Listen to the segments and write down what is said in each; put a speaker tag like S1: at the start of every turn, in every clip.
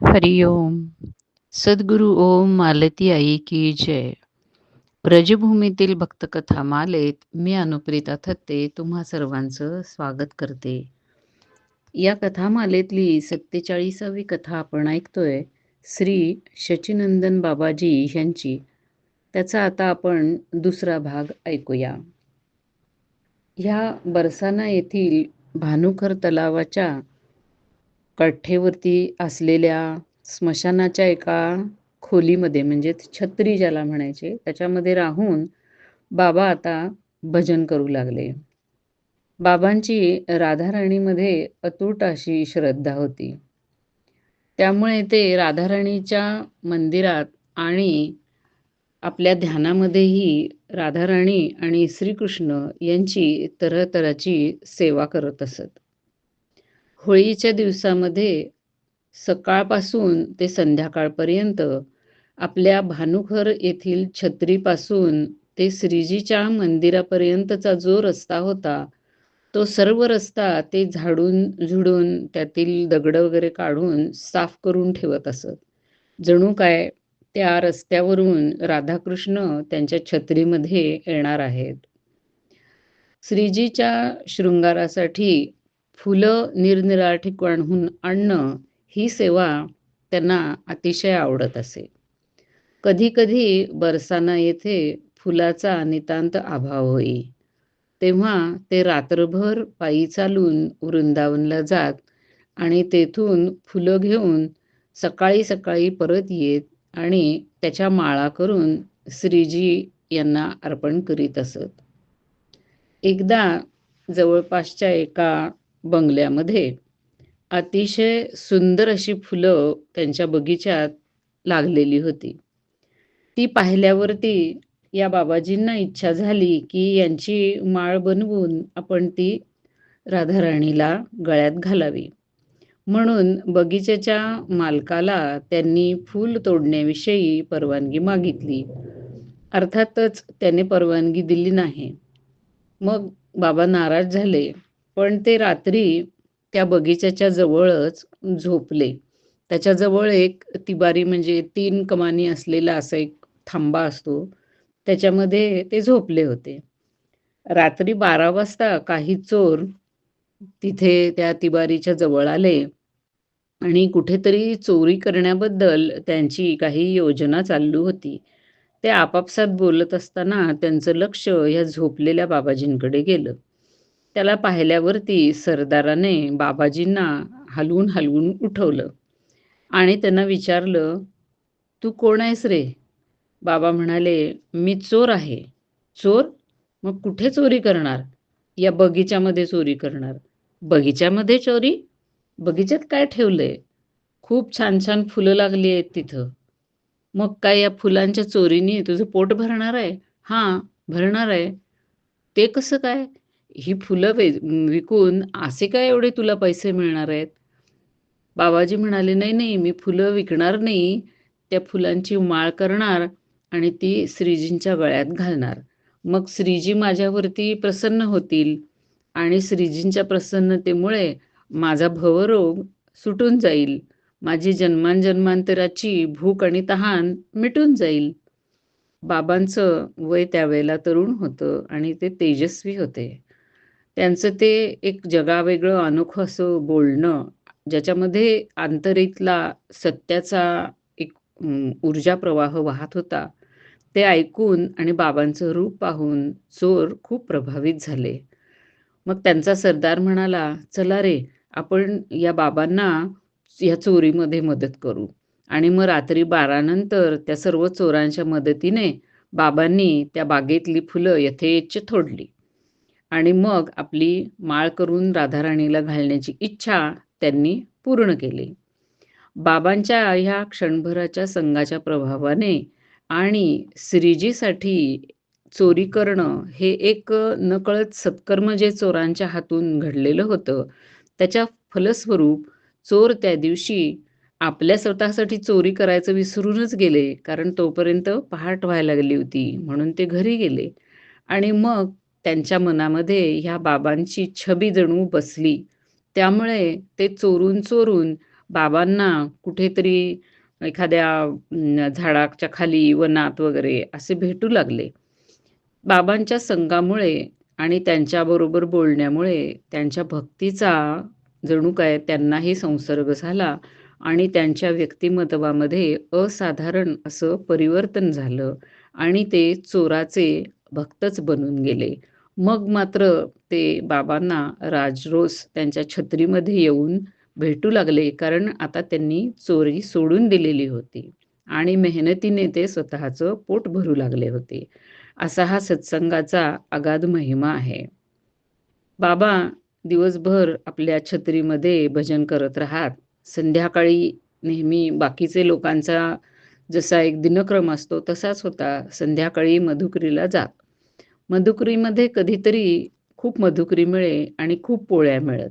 S1: हरि ओम। सद्गुरु ओम मालती आई की जय। ब्रजभूमीतील भक्तकथा मालेत मी अनुप्रिता थत्ते तुम्हा सर्वांचं स्वागत करते। या कथामालेतली सत्तेचाळीसावी कथा आपण ऐकतोय श्री शचीनंदन बाबाजी यांची त्याचा आता आपण दुसरा भाग ऐकूया। ह्या बरसाना येथील भानुखर तलावाच्या कठ्ठेवरती असलेल्या स्मशानाच्या एका खोलीमध्ये म्हणजे छत्री ज्याला म्हणायचे त्याच्यामध्ये राहून बाबा आता भजन करू लागले. बाबांची राधाराणीमध्ये अतूट अशी श्रद्धा होती. त्यामुळे ते राधाराणीच्या मंदिरात आणि आपल्या ध्यानामध्येही राधाराणी आणि श्रीकृष्ण यांची तरतराची सेवा करत असत. होळीच्या दिवसामध्ये सकाळपासून ते संध्याकाळपर्यंत आपल्या भानुखर येथील छत्रीपासून ते श्रीजीच्या मंदिरापर्यंतचा जो रस्ता होता तो सर्व रस्ता ते झाडून झुडून त्यातील दगड वगैरे काढून साफ करून ठेवत असत. जणू काय त्या रस्त्यावरून राधाकृष्ण त्यांच्या छत्रीमध्ये येणार आहेत. श्रीजीच्या शृंगारासाठी फुलं निरनिराळ ठिकाणहून आणणं ही सेवा त्यांना अतिशय आवडत असे. कधीकधी बरसाना येथे फुलाचा नितांत अभाव होई. तेव्हा ते रात्रभर पायी चालून वृंदावनला जात आणि तेथून फुलं घेऊन सकाळी सकाळी परत येत आणि त्याच्या माळा करून श्रीजी यांना अर्पण करीत असत. एकदा जवळपासच्या एका बंगल्यामध्ये. अतिशय सुंदर अशी फुलं त्यांच्या बगीच्यात लागलेली होती. ती पाहिल्यावरती या बाबाजींना इच्छा झाली की यांची माळ बनवून आपण ती राधाराणीला गळ्यात घालावी. म्हणून बगीच्याच्या मालकाला त्यांनी फूल तोडण्याविषयी परवानगी मागितली. अर्थातच त्याने परवानगी दिली नाही. मग बाबा नाराज झाले. पण ते रात्री त्या बगीच्याच्या जवळच झोपले. त्याच्याजवळ एक तिबारी म्हणजे तीन कमानी असलेला असा एक थांबा असतो. त्याच्यामध्ये ते झोपले होते. रात्री बारा वाजता काही चोर तिथे त्या तिबारीच्या जवळ आले आणि कुठेतरी चोरी करण्याबद्दल त्यांची काही योजना चालू होती. ते आपापसात बोलत असताना त्यांचं लक्ष ह्या झोपलेल्या बाबाजींकडे गेलं. त्याला पाहिल्यावरती सरदाराने बाबाजींना हलवून हलवून उठवलं. आणि त्यांना विचारलं तू कोण आहेस रे? बाबा म्हणाले मी चोर आहे. चोर? मग कुठे चोरी करणार? या बगीच्यामध्ये चोरी करणार. बगीच्यामध्ये चोरी? बगीच्यात काय ठेवलंय? खूप छान छान फुलं लागली आहेत तिथं. मग काय या फुलांच्या चोरीने तुझं पोट भरणार आहे? हां भरणार आहे. ते कसं काय? ही फुलं वे विकून असे काय एवढे तुला पैसे मिळणार आहेत? बाबाजी म्हणाले नाही नाही मी फुलं विकणार नाही. त्या फुलांची माळ करणार आणि ती श्रीजींच्या गळ्यात घालणार. मग श्रीजी माझ्यावरती प्रसन्न होतील आणि श्रीजींच्या प्रसन्नतेमुळे माझा भवरोग सुटून जाईल. माझी जन्मांजन्मांतराची भूक आणि तहान मिटून जाईल. बाबांचं वय त्यावेळेला तरुण होतं आणि ते तेजस्वी होते. त्यांचं ते एक जगावेगळं अनोखं असं बोलणं ज्याच्यामध्ये आंतरितला सत्याचा एक ऊर्जा प्रवाह वाहत होता ते ऐकून आणि बाबांचं रूप पाहून चोर खूप प्रभावित झाले. मग त्यांचा सरदार म्हणाला चला रे आपण या बाबांना या चोरीमध्ये मदत करू. आणि मग रात्री बारानंतर त्या सर्व चोरांच्या मदतीने बाबांनी त्या बागेतली फुलं यथेच्छ थोडली आणि मग आपली माळ करून राधाराणीला घालण्याची इच्छा त्यांनी पूर्ण केली. बाबांच्या ह्या क्षणभराच्या संघाच्या प्रभावाने आणि श्रीजीसाठी चोरी करणं हे एक नकळत सत्कर्म जे चोरांच्या हातून घडलेलं होतं त्याच्या फलस्वरूप चोर त्या दिवशी आपल्या स्वतःसाठी चोरी करायचं विसरूनच गेले कारण तोपर्यंत पहाट व्हायला लागली होती म्हणून ते घरी गेले. आणि मग त्यांच्या मनामध्ये ह्या बाबांची छबी जणू बसली. त्यामुळे ते चोरून चोरून बाबांना कुठेतरी एखाद्या झाडाच्या खाली वनात वगैरे असे भेटू लागले. बाबांच्या संघामुळे आणि त्यांच्याबरोबर बोलण्यामुळे त्यांच्या भक्तीचा जणू काय त्यांनाही संसर्ग झाला आणि त्यांच्या व्यक्तिमत्वामध्ये असाधारण असं परिवर्तन झालं आणि ते चोराचे भक्तच बनून गेले. मग मात्र ते बाबांना राजरोस त्यांच्या छत्रीमध्ये येऊन भेटू लागले कारण आता त्यांनी चोरी सोडून दिलेली होती आणि मेहनतीने ते स्वतःचं पोट भरू लागले होते. असा हा सत्संगाचा अगाध महिमा आहे. बाबा दिवसभर आपल्या छत्रीमध्ये भजन करत राहत. संध्याकाळी नेहमी बाकीचे लोकांचा जसा एक दिनक्रम असतो तसाच होता. संध्याकाळी मधुकरीला जात. मधुकरीमध्ये कधीतरी खूप मधुकरी मिळे आणि खूप पोळ्या मिळत.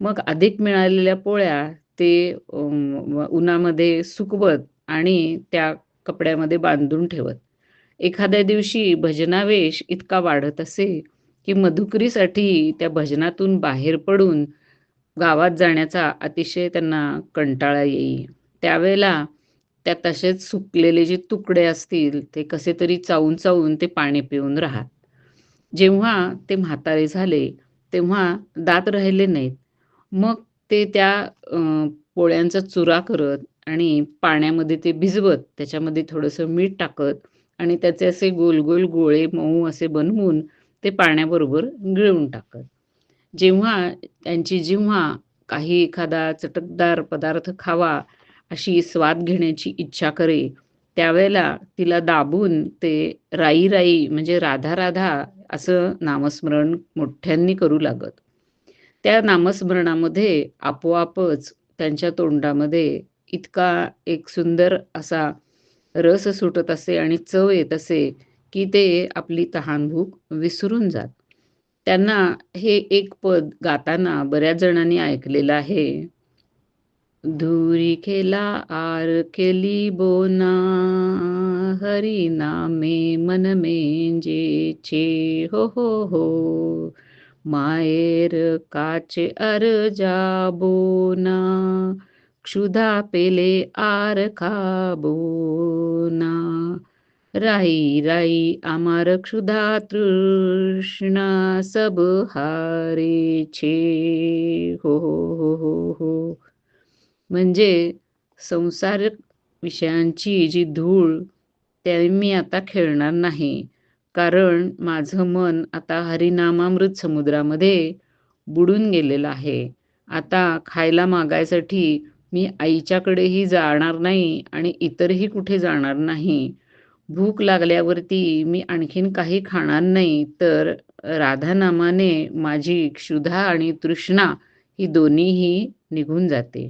S1: मग अधिक मिळालेल्या पोळ्या ते उन्हामध्ये सुकवत आणि त्या कपड्यामध्ये बांधून ठेवत. एखाद्या दिवशी भजनावेश इतका वाढत असे की मधुकरीसाठी त्या भजनातून बाहेर पडून गावात जाण्याचा अतिशय त्यांना कंटाळा येई. त्यावेळेला त्या तसेच सुकलेले जे तुकडे असतील ते कसे तरी चावून चावून ते पाणी पिऊन राहत. जेव्हा ते म्हातारे झाले तेव्हा दात राहिले नाहीत. मग ते त्या पोळ्यांचा चुरा करत आणि पाण्यामध्ये ते भिजवत त्याच्यामध्ये थोडंसं मीठ टाकत आणि त्याचे असे गोल गोल गोळे मऊ असे बनवून ते पाण्याबरोबर गिळून टाकत. जेव्हा त्यांची जेव्हा काही एखादा चटकदार पदार्थ खावा अशी स्वाद घेण्याची इच्छा करे त्यावेळेला तिला दाबून ते राई राई म्हणजे राधा राधा असं नामस्मरण मोठ्यांनी करू लागत. त्या नामस्मरणामध्ये आपोआपच त्यांच्या तोंडामध्ये इतका एक सुंदर असा रस सुटत असे आणि चव येत असे की ते आपली तहानभूक विसरून जात. त्यांना हे एक पद गाताना बऱ्याच जणांनी ऐकलेलं आहे. धुरी खेला आर केली बोना हरी नामे मन मेंजे छे हो हो हो मायर काचे अर जाबोना क्षुधा पेले आर खाबोना। राई राई आमार क्षुधा तृष्णा सब हारे छे हो हो हो हो हो। म्हणजे संसार विषयांची जी धूळ त्या मी आता खेळणार नाही. कारण माझं मन आता हरिनामामृत समुद्रामध्ये बुडून गेलेलं आहे. आता खायला मागायसाठी मी आईच्याकडेही जाणार नाही आणि इतरही कुठे जाणार नाही. भूक लागल्यावरती मी आणखीन काही खाणार नाही तर राधानामाने माझी क्षुधा आणि तृष्णा ही दोन्हीही निघून जाते.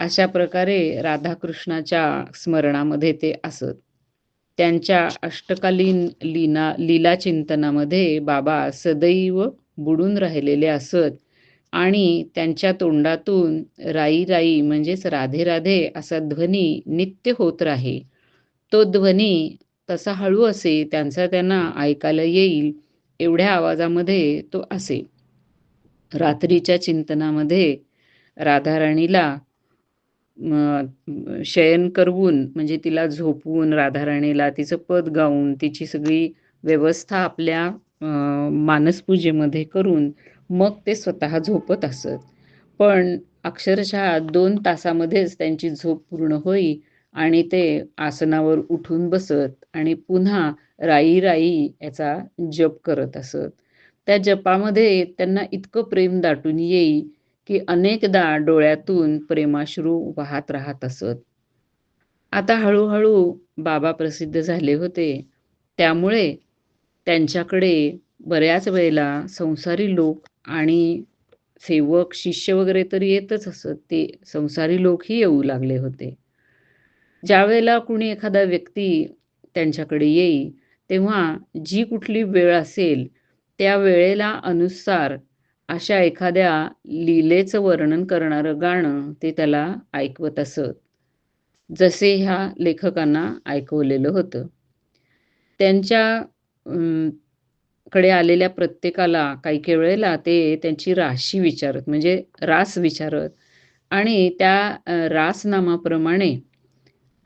S1: अशा प्रकारे राधाकृष्णाच्या स्मरणामध्ये ते असत. त्यांच्या अष्टकालीन लीना लीला चिंतनामध्ये बाबा सदैव बुडून राहिलेले असत आणि त्यांच्या तोंडातून राई राई म्हणजेच राधे राधे असा ध्वनी नित्य होत राहे. तो ध्वनी तसा हळू असे त्यांचा त्यांना ऐकायला येईल एवढ्या आवाजामध्ये तो असे. रात्रीच्या चिंतनामध्ये राधाराणीला शयन करवून म्हणजे तिला झोपवून राधाराणीला तिचं पद गाऊन तिची सगळी व्यवस्था आपल्या मानसपूजेमध्ये करून मग ते स्वतः झोपत असत. पण अक्षरशः दोन तासामध्येच त्यांची झोप पूर्ण होई आणि ते आसनावर उठून बसत आणि पुन्हा राई राई याचा जप करत असत. त्या जपामध्ये त्यांना इतकं प्रेम दाटून येई की अनेकदा डोळ्यातून प्रेमाश्रू वाहत राहत असत. आता हळूहळू बाबा प्रसिद्ध झाले होते. त्यामुळे त्यांच्याकडे बऱ्याच वेळेला संसारी लोक आणि सेवक शिष्य वगैरे तर येतच असत. ते संसारी लोकही येऊ लागले होते. ज्या वेळेला कुणी एखादा व्यक्ती त्यांच्याकडे येई तेव्हा जी कुठली वेळ असेल त्या वेळेला अनुसार अशा एखाद्या लीलेचं वर्णन करणारं गाणं ते त्याला ऐकवत असत. जसे ह्या लेखकांना ऐकवलेलं होतं. त्यांच्या कडे आलेल्या प्रत्येकाला काही काही वेळेला ते त्यांची राशी विचारत म्हणजे रास विचारत. आणि त्या रासनामाप्रमाणे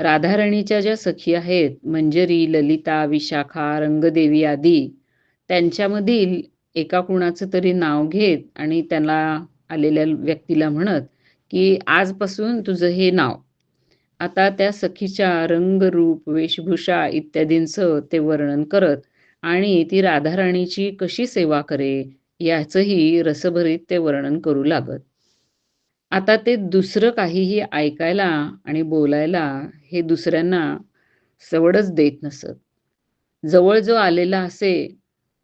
S1: राधारणीच्या ज्या सखी आहेत मंजरी ललिता विशाखा रंगदेवी आदी त्यांच्यामधील एका कुणाचं तरी नाव घेत आणि त्याला आलेल्या व्यक्तीला म्हणत की आजपासून तुझं हे नाव. आता त्या सखीच्या रंग रूप वेशभूषा इत्यादींचं ते वर्णन करत आणि ती राधाराणीची कशी सेवा करे याचंही रसभरीत ते वर्णन करू लागत. आता ते दुसरं काहीही ऐकायला आणि बोलायला हे दुसऱ्यांना सवडच देत नसत. जवळ जो आलेला असे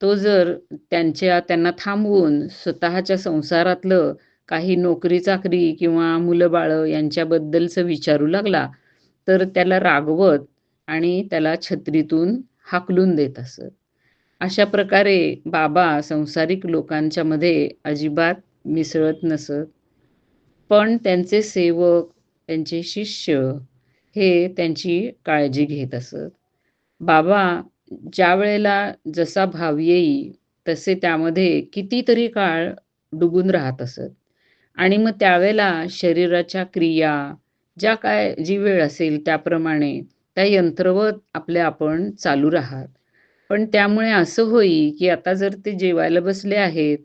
S1: तो जर त्यांच्या त्यांना थांबवून स्वतःच्या संसारातलं काही नोकरी चाकरी किंवा मुलं बाळं यांच्याबद्दलचं विचारू लागला तर त्याला रागवत आणि त्याला छत्रीतून हाकलून देत असत. अशा प्रकारे बाबा संसारिक लोकांच्या मध्ये अजिबात मिसळत नसत. पण त्यांचे सेवक त्यांचे शिष्य हे त्यांची काळजी घेत असत. बाबा ज्या वेळेला जसा भाव येई तसे त्यामध्ये कितीतरी काळ डुबून राहत असत. आणि मग त्यावेळेला शरीराच्या क्रिया ज्या काय जी वेळ असेल त्याप्रमाणे त्या यंत्रवत आपले आपण चालू राहात पण त्यामुळे असं होई की आता जर ते जेवायला बसले आहेत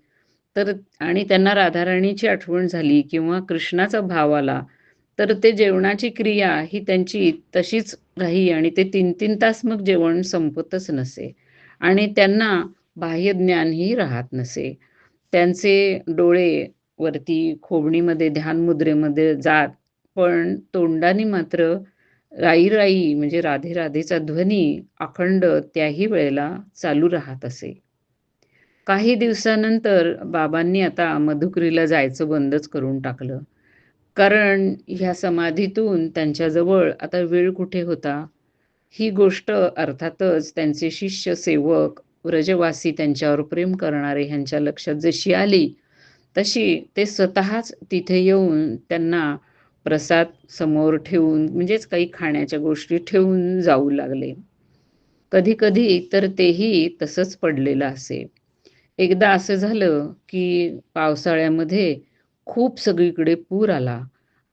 S1: तर आणि त्यांना राधाराणीची आठवण झाली किंवा कृष्णाचा भाव आला तर ते जेवणाची क्रिया ही त्यांची तशीच राही आणि ते तीन तीन तास मग जेवण संपतच नसे. आणि त्यांना बाह्य ज्ञानही राहत नसे. त्यांचे डोळे वरती खोबणीमध्ये ध्यान मुद्रेमध्ये जात पण तोंडाने मात्र राई राई म्हणजे राधे राधेचा ध्वनी अखंड त्याही वेळेला चालू राहत असे. काही दिवसानंतर बाबांनी आता मधुकरीला जायचं बंदच करून टाकलं. कारण ह्या समाधीतून त्यांच्याजवळ आता वेळ कुठे होता? ही गोष्ट अर्थातच त्यांचे शिष्य सेवक व्रजवासी त्यांच्यावर प्रेम करणारे ह्यांच्या लक्षात जशी आली तशी ते स्वतःच तिथे येऊन त्यांना प्रसाद समोर ठेवून म्हणजेच काही खाण्याच्या गोष्टी ठेवून जाऊ लागले. कधी कधी तर तेही तसंच पडलेलं असे. एकदा असं झालं की पावसाळ्यामध्ये खूप सगळीकडे पूर आला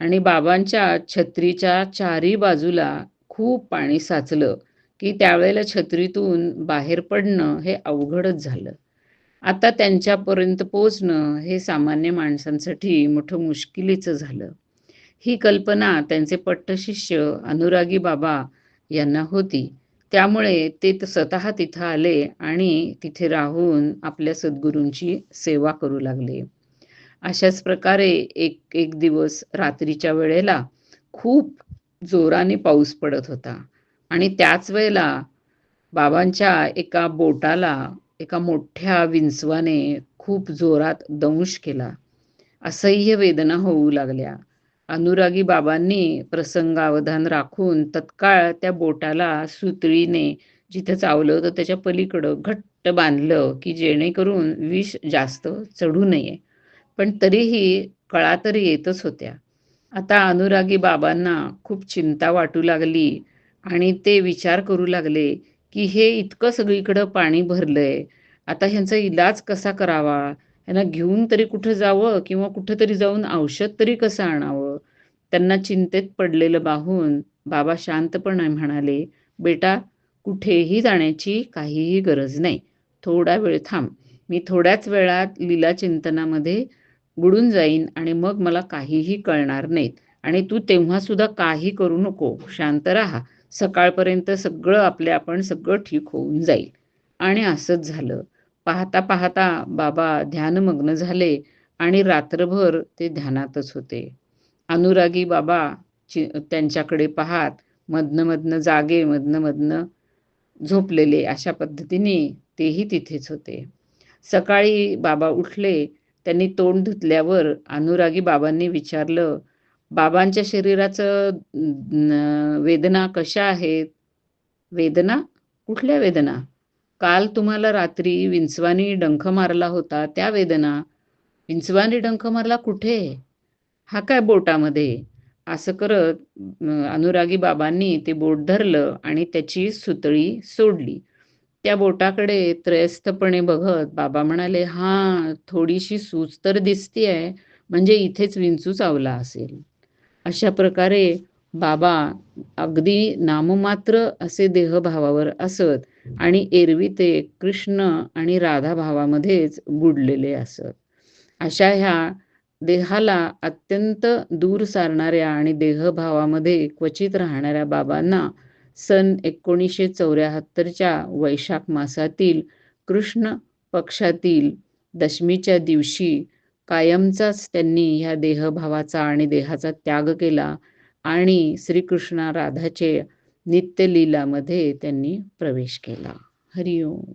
S1: आणि बाबांच्या छत्रीच्या चारी बाजूला खूप पाणी साचलं की त्यावेळेला छत्रीतून बाहेर पडणं हे अवघडच झालं. आता त्यांच्यापर्यंत पोचणं हे सामान्य माणसांसाठी मोठं मुश्किलीचं झालं. ही कल्पना त्यांचे पट्टशिष्य अनुरागी बाबा यांना होती. त्यामुळे ते स्वतः तिथं आले आणि तिथे राहून आपल्या सद्गुरूंची सेवा करू लागले. अशाच प्रकारे एक एक दिवस रात्रीच्या वेळेला खूप जोराने पाऊस पडत होता. आणि त्याच वेळेला बाबांच्या एका बोटाला एका मोठ्या विंचवाने खूप जोरात दंश केला. असह्य वेदना होऊ लागल्या. अनुरागी बाबांनी प्रसंगावधान राखून तत्काळ त्या बोटाला सुतळीने जिथं चावलं होतं त्याच्या पलीकडं घट्ट बांधलं की जेणेकरून विष जास्त चढू नये. पण तरीही कळा तरी येतच होत्या. आता अनुरागी बाबांना खूप चिंता वाटू लागली आणि ते विचार करू लागले की हे इतकं सगळीकडं पाणी भरलंय आता ह्यांचा इलाज कसा करावा? ह्यांना घेऊन तरी कुठं जावं किंवा कुठं तरी जाऊन औषध तरी कसं आणावं? त्यांना चिंतेत पडलेलं पाहून बाबा शांतपणे म्हणाले बेटा कुठेही जाण्याची काहीही गरज नाही. थोडा वेळ थांब. मी थोड्याच वेळात लीला चिंतनामध्ये बुडून जाईन आणि मग मला काहीही कळणार नाहीत. आणि तू तेव्हा सुद्धा काही करू नको. शांत राहा. सकाळपर्यंत सगळं आपले आपण सगळं ठीक होऊन जाईल. आणि असंच झालं. पाहता पाहता बाबा ध्यानमग्न झाले आणि रात्रभर ते ध्यानातच होते. अनुरागी बाबा चि त्यांच्याकडे पाहात मधनं मधनं जागे मधनं मधनं झोपलेले अशा पद्धतीने तेही तिथेच होते. सकाळी बाबा उठले त्यांनी तोंड धुतल्यावर अनुरागी बाबांनी विचारलं बाबांच्या शरीराचं वेदना कशा आहेत? वेदना? कुठल्या वेदना? काल तुम्हाला रात्री विंचवानी डंख मारला होता त्या वेदना. विंचवानी डंख मारला कुठे? हा काय बोटामध्ये? असं करत अनुरागी बाबांनी ते बोट धरलं आणि त्याची सुतळी सोडली. त्या बोटाकडे त्रयस्थपणे बघत बाबा म्हणाले हा थोडीशी सूज तर दिसतीये म्हणजे इथेच विंचू चावला असेल. अशा प्रकारे बाबा अगदी नाममात्र असे देहभावावर असत आणि एरवी ते कृष्ण आणि राधा भावामध्येच बुडलेले असत. अशा ह्या देहाला अत्यंत दूर सारणाऱ्या आणि देहभावामध्ये क्वचित राहणाऱ्या बाबांना सन एकोणीसशे चौऱ्याहत्तरच्या वैशाख मासातील कृष्ण पक्षातील दशमीच्या दिवशी कायमचाच त्यांनी ह्या देहभावाचा आणि देहाचा त्याग केला आणि श्रीकृष्ण राधाचे नित्यलीलामध्ये त्यांनी प्रवेश केला. हरिओम.